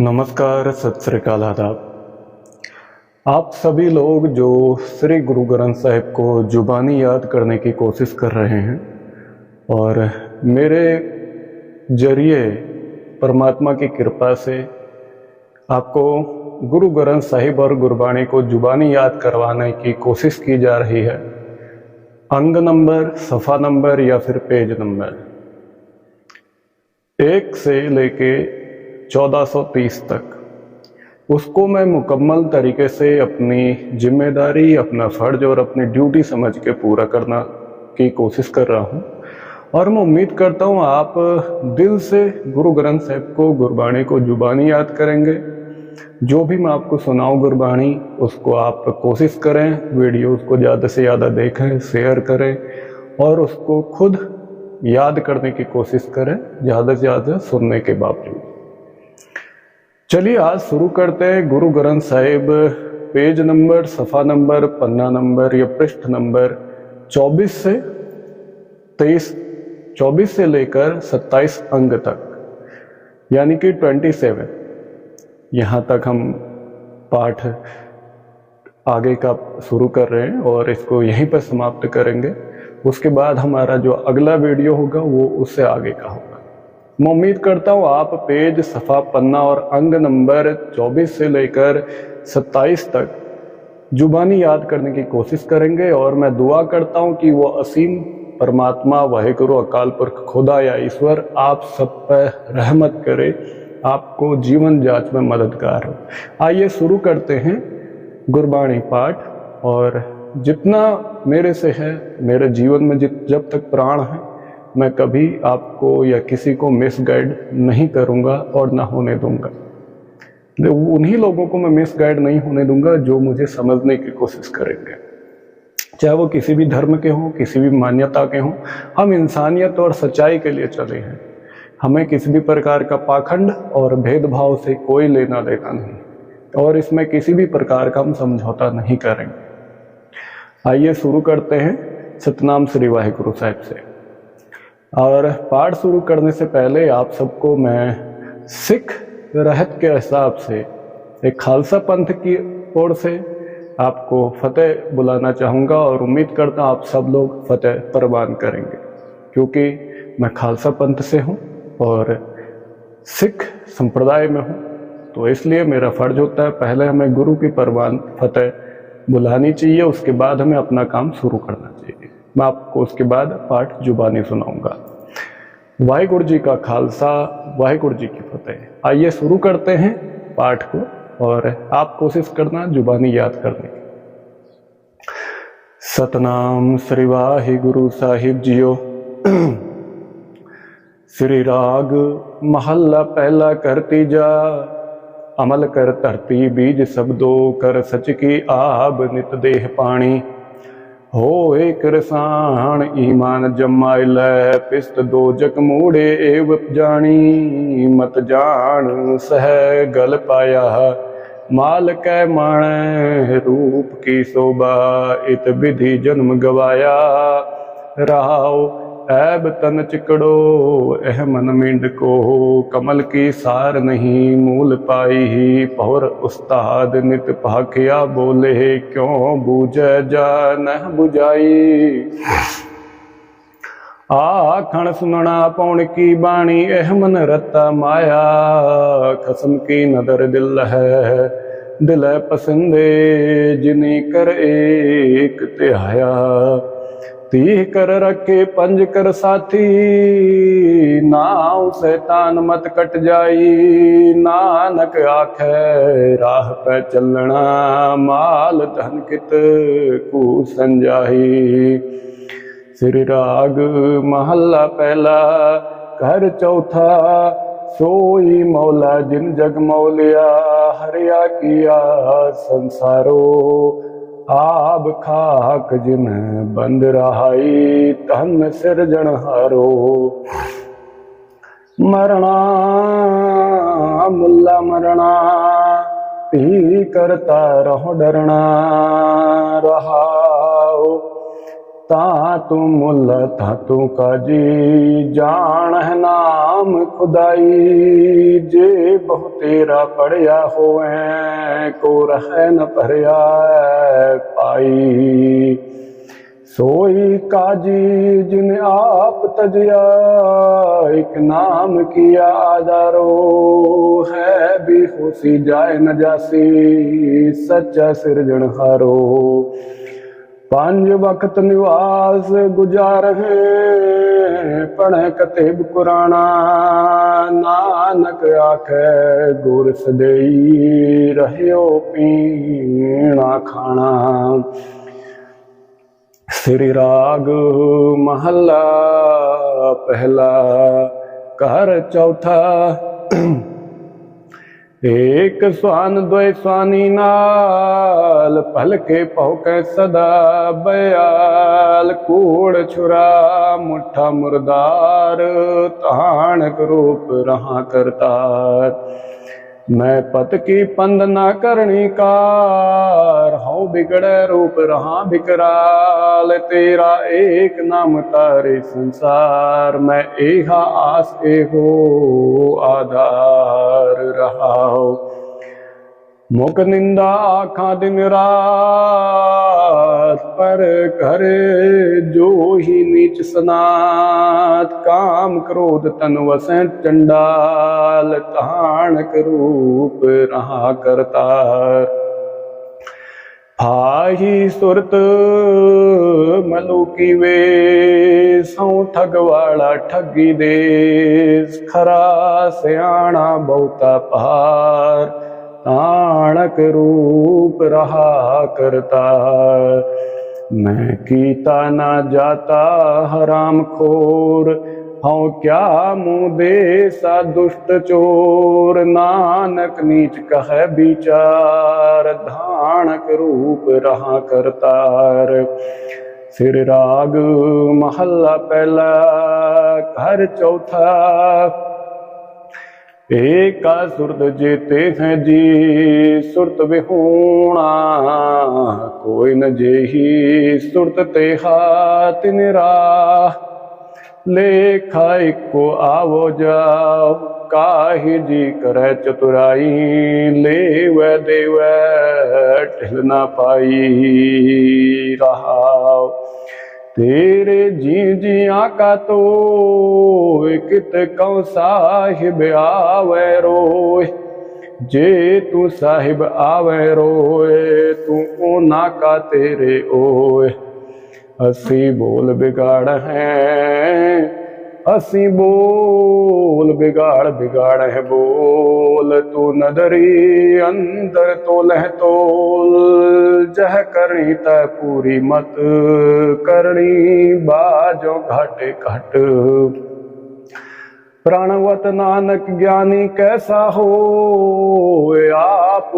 नमस्कार, सत श्रीकाल आदाब। आप सभी लोग जो श्री गुरु ग्रंथ साहिब को जुबानी याद करने की कोशिश कर रहे हैं और मेरे ज़रिए परमात्मा की कृपा से आपको गुरु ग्रंथ साहिब और गुरबाणी को जुबानी याद करवाने की कोशिश की जा रही है। अंग नंबर, सफ़ा नंबर या फिर पेज नंबर। एक से लेके 1430 तक। उसको मैं मुकम्मल तरीके से अपनी ज़िम्मेदारी, अपना फ़र्ज़ और अपनी ड्यूटी समझ के पूरा करना की कोशिश कर रहा हूँ। और मैं उम्मीद करता हूँ आप दिल से गुरु ग्रंथ साहिब को, गुरबाणी को जुबानी याद करेंगे। जो भी मैं आपको सुनाऊँ गुरबाणी, उसको आप कोशिश करें वीडियो उसको ज़्यादा से ज़्यादा देखें, शेयर करें और उसको खुद याद करने की कोशिश करें, ज़्यादा से ज़्यादा सुनने के बावजूद। चलिए आज शुरू करते हैं गुरु ग्रंथ साहिब, पेज नंबर, सफ़ा नंबर, पन्ना नंबर, या पृष्ठ नंबर 24 से 23 24 से लेकर 27 अंग तक, यानी कि 27 यहाँ तक हम पाठ आगे का शुरू कर रहे हैं और इसको यहीं पर समाप्त करेंगे। उसके बाद हमारा जो अगला वीडियो होगा, वो उससे आगे का होगा। मैं उम्मीद करता हूँ आप पेज सफ़ा पन्ना और अंग नंबर 24 से लेकर 27 तक जुबानी याद करने की कोशिश करेंगे और मैं दुआ करता हूँ कि वो असीम परमात्मा, वाहिगुरु, अकाल पुरख, खुदा या ईश्वर आप सब पर रहमत करे, आपको जीवन जाँच में मददगार हो। आइए शुरू करते हैं गुरबाणी पाठ और जितना मेरे से है, मेरे जीवन में जित जब तक प्राण है मैं कभी आपको या किसी को मिसगाइड नहीं करूँगा और ना होने दूँगा। उन्हीं लोगों को मैं मिसगाइड नहीं होने दूँगा जो मुझे समझने की कोशिश करेंगे। चाहे वो किसी भी धर्म के हों, किसी भी मान्यता के हों, हम इंसानियत और सच्चाई के लिए चले हैं। हमें किसी भी प्रकार का पाखंड और भेदभाव से कोई लेना देना नहीं। और इसमें किसी भी प्रकार का हम समझौता नहीं करेंगे। आइए शुरू करते हैं सतनाम श्री वाहिगुरु साहिब से। और पाठ शुरू करने से पहले आप सबको मैं सिख रहत के हिसाब से एक खालसा पंथ की ओर से आपको फतेह बुलाना चाहूँगा और उम्मीद करता हूँ आप सब लोग फतेह प्रवान करेंगे। क्योंकि मैं खालसा पंथ से हूँ और सिख संप्रदाय में हूँ तो इसलिए मेरा फ़र्ज़ होता है पहले हमें गुरु की परवान फतेह बुलानी चाहिए, उसके बाद हमें अपना काम शुरू करना चाहिए। मैं आपको उसके बाद पाठ जुबानी सुनाऊँगा। वाहिगुरु जी का खालसा, वाहिगुरु जी की फतेह। आइए शुरू करते हैं पाठ को और आप कोशिश करना जुबानी याद करने की। सतनाम श्री वाहि गुरु साहिब जियो। श्री राग महल्ला पहला करती जा। अमल कर धरती, बीज शब्दों कर सच की आब, नित देह पानी होए कृसान ईमान जमाइल पिस्त दो जग मूड़े एव जानी मत जान सह गल पाया माल कै माण रूप की शोभा इत विधि जन्म गवाया राव ऐब तन चिकड़ो, एह मन मिंड को कमल की सार नहीं मूल पाई ही पौर उस्ताद नित पाखिया बोले, क्यों बूझ जा न बुझाई? आखण सुनना पौन की बाणी, एह मन रता माया। खसम की नदर दिल है, दिल पसंदे जिनी कर एक त्याया तीह कर रखे, पंज कर साथी। नाव शैतान मत कट जाई। नानक आख, राह पे चलना, माल धन कित कु संजाही श्री राग महल्ला पहला घर चौथा, सोई मौला जिन जग मौलिया। हरिया किया संसारो आब खाक जिन बंद रहाई तन सिरजन हारो मरना मुल्ला मरना पी करता रहो डरना रहाओ तातु मुल धातु काजी। जान है नाम खुदाई। जे बहु तेरा पढ़िया हो को रहे न भरिया पाई। सोई काजी, जिन आप तजिया, एक नाम किया आदारो है। भी खुशी जाए नजासी सच्चा सिरजन हारो। पंज वक्त निवास गुजार है पढ़ कतेब कुराना नानक आख गुर सदई रहियो पीना खाना श्री राग महला पहला कर चौथा एक स्वान द्वय स्वानी नाल पलके पौके सदा बयाल कूड़ छुरा मुठा मुर्दार ताणक रूप रहा करतार मैं पत की पंद ना करनी कार हूँ बिगड़े रूप रहा बिकराल, तेरा एक नाम तारे संसार, मैं एहा आस एहो आधार रहा मुख निंदा आखा दिन रात पर करे जो ही नीच सनात काम क्रोध तन वसे चंडाल ताणक रूप रहा करतार फाही सुरत मलू की वे सौ ठगवाड़ा ठगी देस खरा सियाणा बहुता पहार ताणक रूप रहा करता। मैं कीता ना जाता हराम खोर, हूँ क्या मुँह दे सा दुष्ट चोर? नानक नीच कह विचार धानक रूप रहा करतार सिर राग महल्ला पहला, घर चौथा एका सुरत जेते हैं जी, सुरत विहूणा, कोई न जेही सुरत ते हाथ निराह। लेखा इको आवो जाओ, काहि जी करे चतुराई ले व देव, ढिल ना पाई रहा तेरे जी जिया का तो कित कौ साहिब आवै रोय जे तू साहिब आवै रोए, तू ऊना का तेरे ओए। असी बोल बिगाड़ है ਅਸੀਂ ਬੋਲ ਵਿਗਾੜ ਵਿਗਾੜ ਹੈ ਬੋਲ ਤੂੰ ਨਦਰੀ ਅੰਦਰ ਤੋਲਹਿ ਤੋਲ ਜਹ ਕਰਨੀ ਤੈ ਪੂਰੀ ਮਤ ਕਰਨੀ ਬਾਜੋ ਘਟ ਘਟ प्रणवत नानक ज्ञानी कैसा हो आप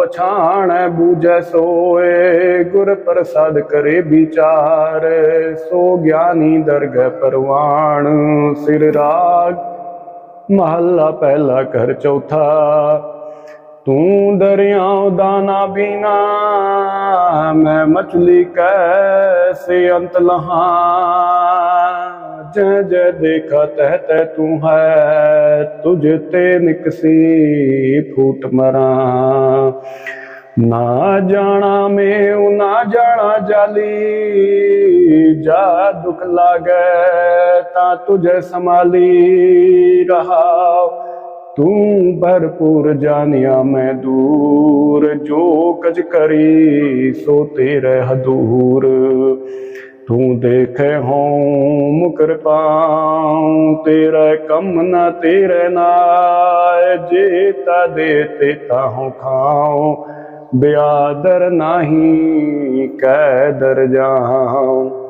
पछाण बूझ सोए। गुर प्रसाद करे विचार। सो ज्ञानी दरगह परवाण। सिर राग। महला पहला कर चौथा। तू दरियाओ दाना बीना। मैं मछली कैसे अंत लहा? जय जय देखा तह तह तू है, तुझ ते निकसी फूट मरा। ना जाना में ना जाना जाली, जा दुख लागे ता तुझे संभाली रहा तू भरपूर जानिया मैं दूर, जो कज करी सो तेरे हदूर। तू देखे हो मुकर पाऊँ तेरा कम न तेरे नाय जेता देते ताहू खाऊं ब्यादर नाही कैदर जाऊँ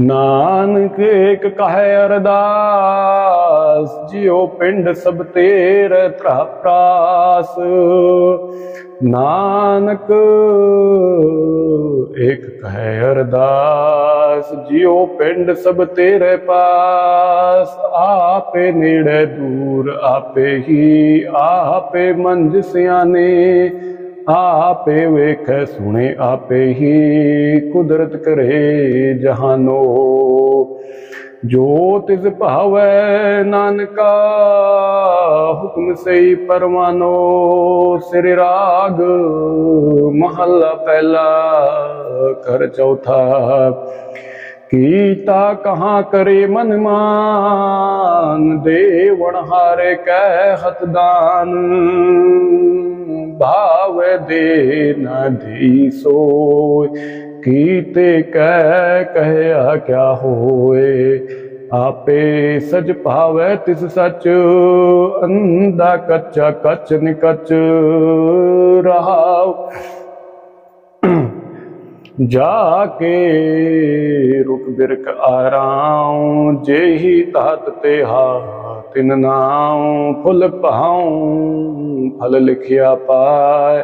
ਨਾਨਕ ਏਕ ਕਹੈ ਅਰਦਾਸ ਜਿਉ ਪਿੰਡ ਸਭ ਤੇਰੇ ਤਰਾ ਪ੍ਰਾਸ ਨਾਨਕ ਏਕ ਕਹੈ ਅਰਦਾਸ ਜਿਉ ਪਿੰਡ ਸਭ ਤੇਰੇ ਪਾਸ ਆਪੇ ਨੇੜੇ ਦੂਰ ਆਪੇ ਹੀ ਆਪੇ ਮੰਜ ਸਿਆਨੇ आपे वेख, सुने आपे ही, कुदरत करे जहानो। जो तिज पावे नानका, हुक्म सही परवानो। सिर राग महला पहला कर चौथा। कीता कहाँ करे मन मान, देवण हारे कह हतदान भाव दे नदी सो कीते कह कह क्या होए। आपे सच पावे तिस सच, अंधा कच्चा कच निकच रहा जाके रुक बिरक आराम जे ही तहत ते हा ਤਿਨ ਨਾਉ, ਫੁੱਲ ਪਾਉ ਫਲ ਲਿਖਿਆ ਪਾਏ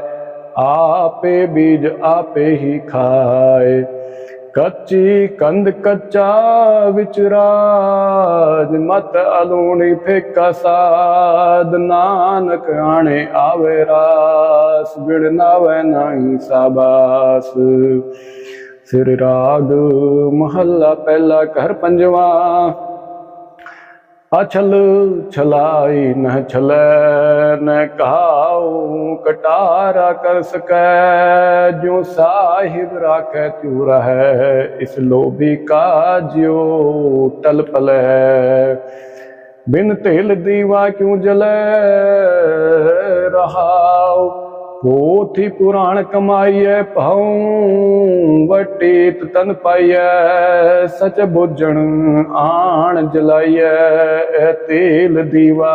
ਆਪੇ ਬੀਜ ਆਪੇ ਹੀ ਖਾਏ ਕੱਚੀ ਕੰਧ ਕੱਚਾ ਵਿਚਰਾਜ ਮਤ ਅਲੂਣੀ ਫੇਕਾ ਸਾਦ ਨਾਨਕ ਆਣੇ ਆਵੇ ਰਾਸ ਬਿੜ ਨਾਵੇ ਨਹੀਂ ਸਾਬਾਸ। ਸਿਰ ਰਾਗ ਮਹੱਲਾ ਪਹਿਲਾ ਘਰ ਪੰਜਵਾ अचल छलाई न छल, न कहाऊ, कटारा कर सक। जो साहिब राख त्यू रह, इस लोभी का ज्यो टल पल। बिन तेल दीवा क्यों जल रहा ਪੋਥੀ ਪੁਰਾਣ ਕਮਾਈਐ, ਭਉ ਵਟੀਤ ਤਨ ਪਾਈਐ, ਸਚ ਬੁੱਝਣ ਆਣ ਜਲਾਈਐ ਤੇਲ ਦੀਵਾ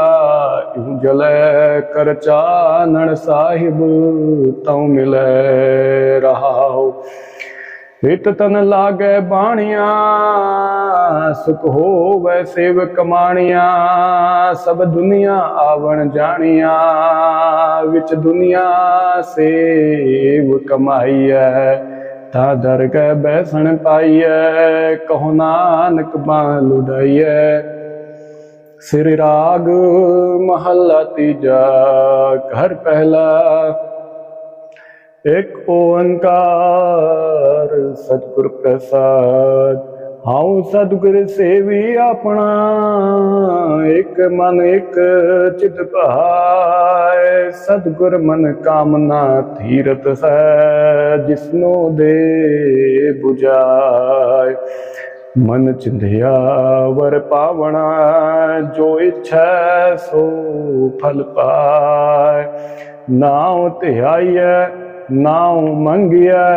ਇਉ ਜਲੈ, ਕਰ ਚਾਨਣ ਸਾਹਿਬ ਤਉ ਮਿਲੈ ਰਹਾਉ। ਹਿਤ ਤਨ ਲਾਗੈ ਬਾਣੀਆਂ, ਸੁਖ ਹੋਵੈ ਸੇਵ ਕਮਾਣੀਆਂ ਸਭ ਦੁਨੀਆ ਆਵਣ ਜਾਣੀਆਂ, ਵਿੱਚ ਦੁਨੀਆ ਸੇਵ ਕਮਾਈਐ ਤਾ ਦਰਗਹਿ ਬੈਸਣ ਪਾਈਐ, ਕਹੋ ਨਾਨਕ ਬਾਹ ਲੁਡਾਈਐ। ਸਿਰ ਰਾਗ ਮਹੱਲਾ ਤੀਜਾ, ਘਰ ਪਹਿਲਾ एक ओंकार सतगुर प्रसाद। हाउ सतगुर सेवी अपना, एक मन, एक चित पहाय सतगुर मन कामना धीरत स जिसनो दे बुझाय। मन चिंधिया वर पावना जो इच्छा सो फल पाए नाव तिहाई नाव मंगिया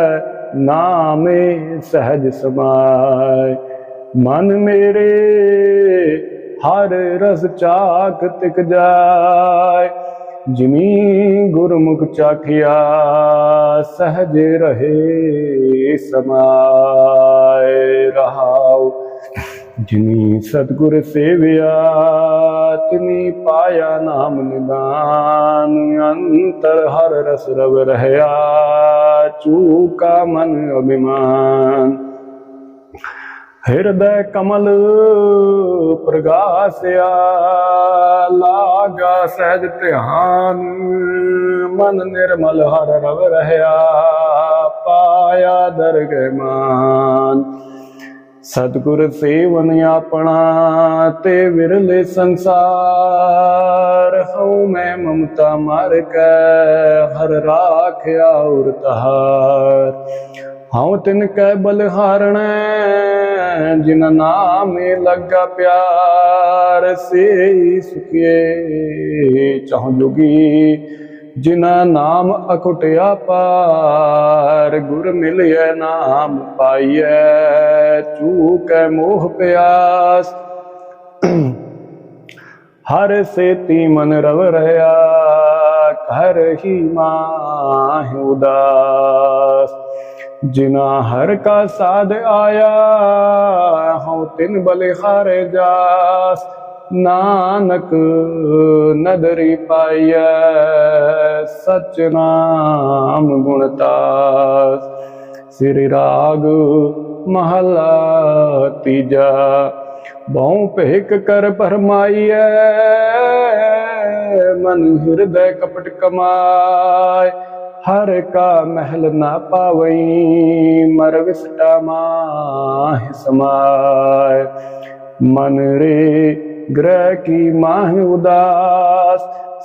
नामे सहज समाय। मन मेरे हर रस चाक तिक जाय। जिमी गुरमुख चाखिया सहज रहे समाय। रहा ਜਿਨੀ ਸਤਗੁਰ ਸੇਵਿਆ ਤਿਨੀ ਪਾਇਆ ਨਾਮ ਨਿਦਾਨ ਅੰਤਰ ਹਰ ਰਸ ਰਵ ਰਹਿਆ ਚੂਕਾ ਮਨ ਅਭਿਮਾਨ ਹਿਰਦੈ ਕਮਲ ਪ੍ਰਗਾਸਿਆ ਲਾਗਾ ਸਹਿਜ ਧਿਆਨ ਮਨ ਨਿਰਮਲ ਹਰ ਰਵ ਰਹਿਆ ਪਾਇਆ ਦਰਗਹਿ ਮਾਨ सतगुर सेवन अपना ते विरले संसार। हूँ मैं ममता मार कै हर राख और तहार। हूँ तिन कै बलहारण जिना नाम लगा प्यार, से सुखिए चाह जोगी ਜਿਨਾ ਨਾਮ ਅਕੁਟਿਆ ਪਾਰ ਗੁਰ ਮਿਲਿਆ ਨਾਮ ਪਾਈਐ ਚੂਕੈ ਮੋਹ ਪਿਆਸ ਹਰ ਸੇਤੀ ਮਨ ਰਵ ਰਹਾ ਘਰ ਹੀ ਮਾਹ ਉਦਾਸ ਜਿਨਾ ਹਰ ਕਾ ਸਾਧ ਆਇਆ ਹਉ ਤਿਨ ਬਲਿਹਾਰੇ ਜਾਸ ਨਾਨਕ ਨਦਰੀ ਪਾਈਐ, ਸਚ ਨਾਮ ਗੁਣਤਾਸ ਸ੍ਰੀ ਰਾਗ ਮਹਲਾ ਤੀਜਾ, ਬਹੁ ਭੇਕ ਕਰ ਭਰਮਾਈਐ, ਮਨ ਹਿਰਦੈ ਕਪਟ ਕਮਾਏ ਹਰ ਕਾ ਮਹਿਲ ਨਾ ਪਾਵਈ, ਮਰ ਵਿਸਟਾ ਮਾਹ ਸਮਾਏ ਮਨ ਰੇ ग्रह की माह उदास,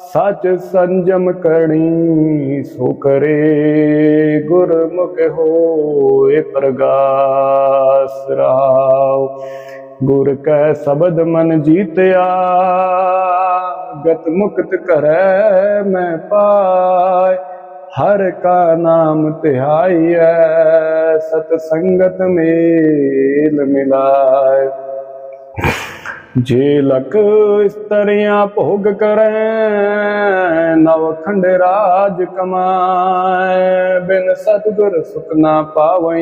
सच संजम करणी सो करे गुरमुख हो प्रगास राव। गुर कै शब्द मन जीतया, गत मुक्त करे मैं पाय। हर का नाम तिहाई सतसंगत मेल मिलाए जे लक स्तरिया भोग करे नवखंड राज कमाए बिन सतगुर सुख ना पावई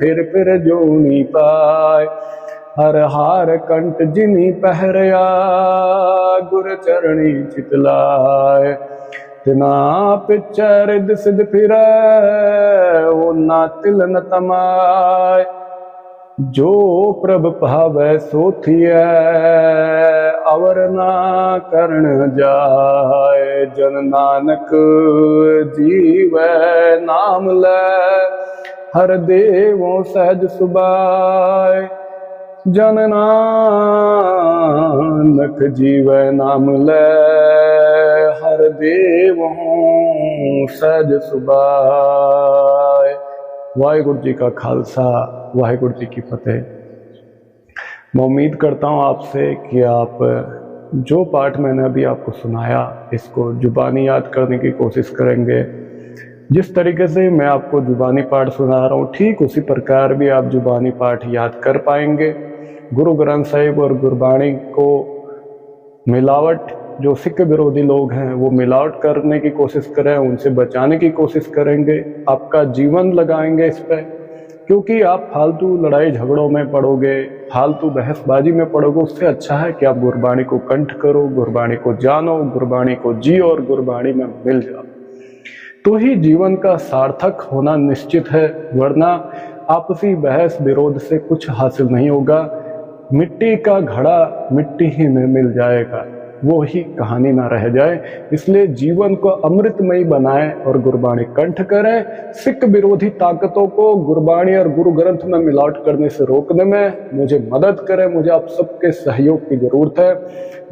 फिर फिर जो नी पाए हर हार कंठ जिनी पहरया गुर चरणी चितलाए तिना पिछे रिद सिद फिर वो ना तिल न तमाए जो प्रभ पावै सोथिय अवर ना करण जाय जन नानक जीव नाम ले हर देवों सहज सुबाय जन नानक जीव नाम ले हर देवों सहज सुबाय वाहिगुरु जी का खालसा, वाहिगुरु जी की फतेह। मैं उम्मीद करता हूँ आपसे कि आप, जो पाठ मैंने अभी आपको सुनाया, इसको जुबानी याद करने की कोशिश करेंगे। जिस तरीके से मैं आपको जुबानी पाठ सुना रहा हूँ, ठीक उसी प्रकार भी आप जुबानी पाठ याद कर पाएँगे। गुरु ग्रंथ साहिब और गुरबाणी को मिलावट जो सिख विरोधी लोग हैं, वो मिलावट करने की कोशिश करें, उनसे बचाने की कोशिश करेंगे, आपका जीवन लगाएँगे इस पर क्योंकि आप फालतू लड़ाई झगड़ों में पड़ोगे, फालतू बहसबाजी में पड़ोगे, उससे अच्छा है कि आप गुरबाणी को कंठ करो, गुरबाणी को जानो, गुरबाणी को जियो और गुरबाणी में मिल जाओ। तो ही जीवन का सार्थक होना निश्चित है, वरना आपसी बहस विरोध से कुछ हासिल नहीं होगा। मिट्टी का घड़ा मिट्टी ही में मिल जाएगा। वो ही कहानी ना रह जाए। इसलिए जीवन को अमृतमयी बनाए और गुरबाणी कंठ करें। सिख विरोधी ताकतों को गुरबाणी और गुरु ग्रंथ में मिलावट करने से रोकने में मुझे मदद करें। मुझे आप सबके सहयोग की ज़रूरत है।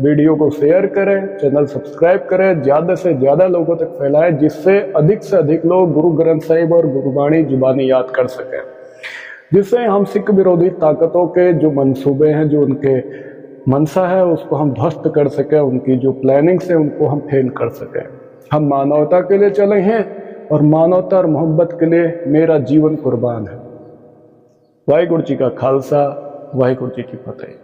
वीडियो को शेयर करें, चैनल सब्सक्राइब करें। ज़्यादा से ज़्यादा लोगों तक फैलाएँ, जिससे अधिक से अधिक लोग गुरु ग्रंथ साहिब और गुरबाणी जुबानी याद कर सकें। जिससे हम सिख विरोधी ताकतों के जो मंसूबे हैं, जो उनके मनसा है उसको हम ध्वस्त कर सकें, उनकी जो प्लानिंग्स है उनको हम फेल कर सकें। हम मानवता के लिए चले हैं और मानवता और मोहब्बत के लिए मेरा जीवन कुर्बान है। वाहिगुरु जी का खालसा, वाहिगुरु जी की फतेह।